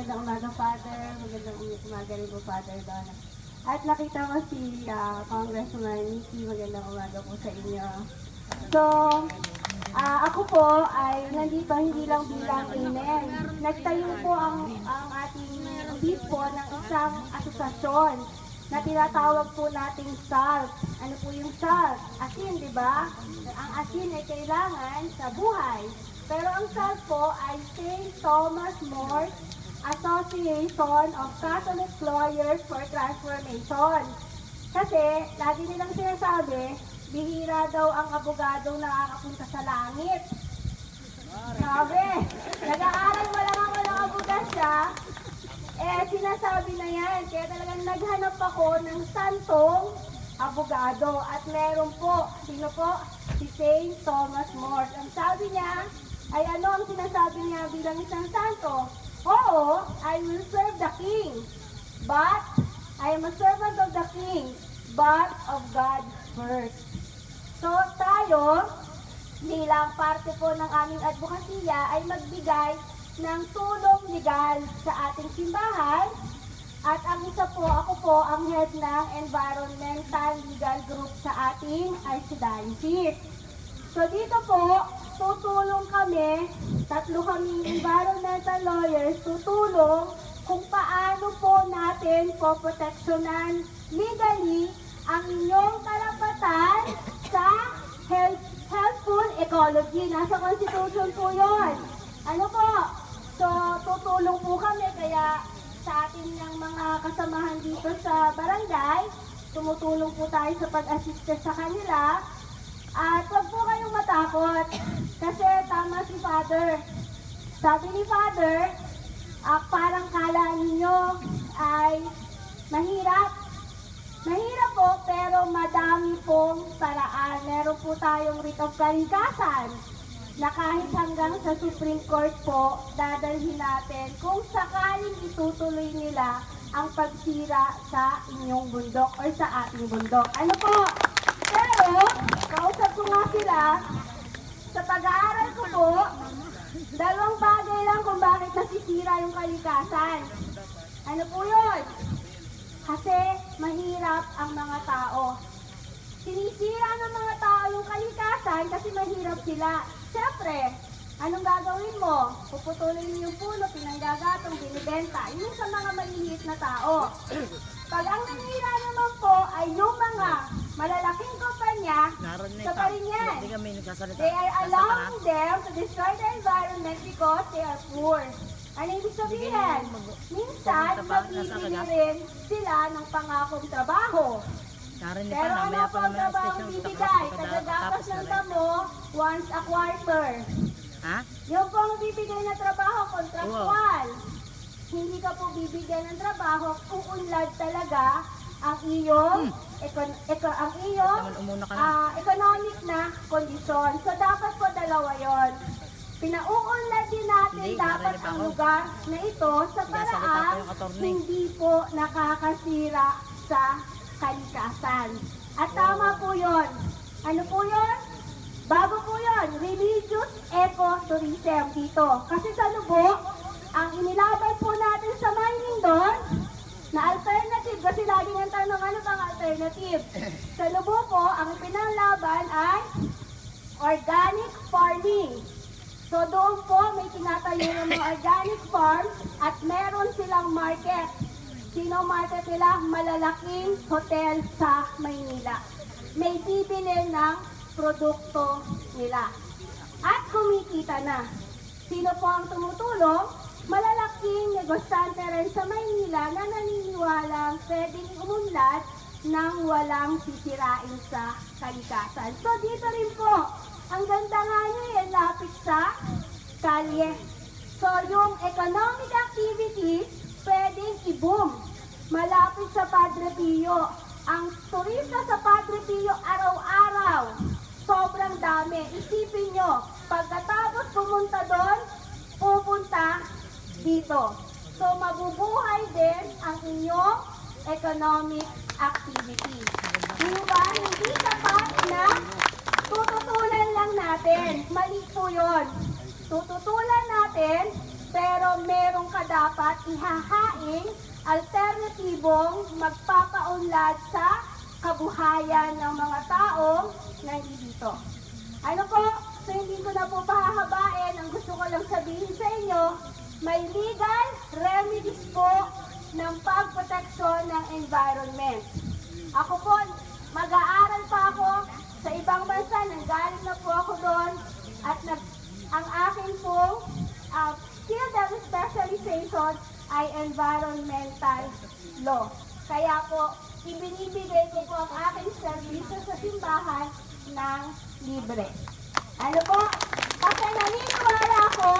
magandang umaga, Father. Magandang umaga rin po, Father Donna. At nakita ko si ah, Congressman Nikki. Magandang umaga po sa inyo. So, ah, ako po ay nandito hindi lang bilang amen. Nagtayo po ang, ang ating obispo ng isang asosasyon na tinatawag po nating SALT. Ano po yung SALT? Asin, di ba? Ang asin ay kailangan sa buhay. Pero ang SALT po ay St. Thomas More Association of Catholic Lawyers for Transformation. Kasi, lagi nilang sinasabi, bihira daw ang abogadong nakakapunta sa langit. Sabi, nag-aaral mo lang ako ng abogasya, eh, sinasabi na yan. Kaya talagang naghanap ako ng santong abogado. At meron po, sino po? Si St. Thomas More. Ang sabi niya, ay ano ang sinasabi niya bilang isang santo? Oo, I will serve the king. But, I am a servant of the king, but of God first. So, tayo, bilang parte po ng aming advokasya ay magbigay ng tulong legal sa ating simbahan. At ang isa po, ako po ang head ng Environmental Legal Group sa ating Archdiocese. So dito po, kami, tatlo kaming environmental lawyers, tutulong kung paano po natin poproteksyonan legally ang inyong karapatan sa health, healthful ecology. Nasa Constitution po yon. Ano po? So, tutulong po kami kaya sa atin ng mga kasamahan dito sa barangay, tumutulong po tayo sa pag-assist sa kanila. At huwag po kayong matakot kasi tama si Father. Sabi ni Father, ah, parang kala ninyo ay mahirap. Mahirap po, pero madami pong paraan. Meron po tayong writ of kalikasan na kahit hanggang sa Supreme Court po, dadalhin natin kung sakaling itutuloy nila ang pagsira sa inyong bundok or sa ating bundok. Ano po? Pero, kausap ko nga sila, sa pag-aaral ko po, dalawang bagay lang kung bakit nasisira yung kalikasan. Ano po yun? Kasi mahirap ang mga tao. Sinisira ng mga tao yung kalikasan kasi mahirap sila. Siyempre, anong gagawin mo? Puputulin mo yung puno, pinanggagatong, binibenta. Yun sa mga maliliit na tao. Pag ang nanira naman po ay yung mga na sa ito. pa rin yan. Hindi kami nagsasalita. They are allowing them to destroy the environment because they are poor. Ano ibig sabihin? Minsan, kagat. rin sila ng pangakong trabaho. Naroon na Pero pa, ano po ang trabaho bibigay? Na ng damo once a quarter. Ha? Yung po ang bibigay na trabaho, kontraktual. Hindi ka po bibigyan ng trabaho kung unlad talaga ang iyong, ekon, eko, ang iyong ah, economic na kondisyon. So, dapat po dalawa yon. Pinauunlad din natin Hindi, dapat narinig ang ako. lugar na ito sa paraan ko yung attorney. hindi po nakakasira sa kalikasan. At tama po yon. Ano po yon? Bago po yon, religious ecotourism dito. Kasi sa lubok, ang inilaban po natin sa mining doon, na alternative, kasi lagi ng tanong, ano bang alternative? Sa lubok po, ang pinanglaban ay organic farming. So doon po may tinatayo ng mga organic farms at meron silang market. Sino market nila? Malalaking hotel sa Maynila. May bibili ng produkto nila. At kumikita na. Sino po ang tumutulong? Malalaking negosyante rin sa Maynila na naniniwalang pwedeng umunlad nang walang sisirain sa kalikasan. So dito rin po, ang ganda nga niya eh, lapit sa kalye. So yung economic activities, pwedeng i-boom. Malapit sa Padre Pio. Ang turista sa Padre Pio araw-araw, sobrang dami. Isipin nyo, pagkatapos pumunta doon, pupunta dito. So mabubuhay din ang inyong economic activity. Di ba? Hindi sapat na tututulan lang natin. Mali po yun. Tututulan natin pero meron ka dapat ihahaing alternatibong magpapaunlad sa kabuhayan ng mga taong nandito. Ano po? So hindi ko na po pahahabain. Ang gusto ko lang sabihin sa inyo, may legal remedies po ng pagproteksyon ng environment. Ako po, mag-aaral pa ako sa ibang bansa, nanggaling na po ako doon at nag, ang akin po uh, field of specialization ay environmental law. Kaya po, ibinibigay ko po ang aking servisyo sa simbahan ng libre. Ano po? Kasi naniniwala ako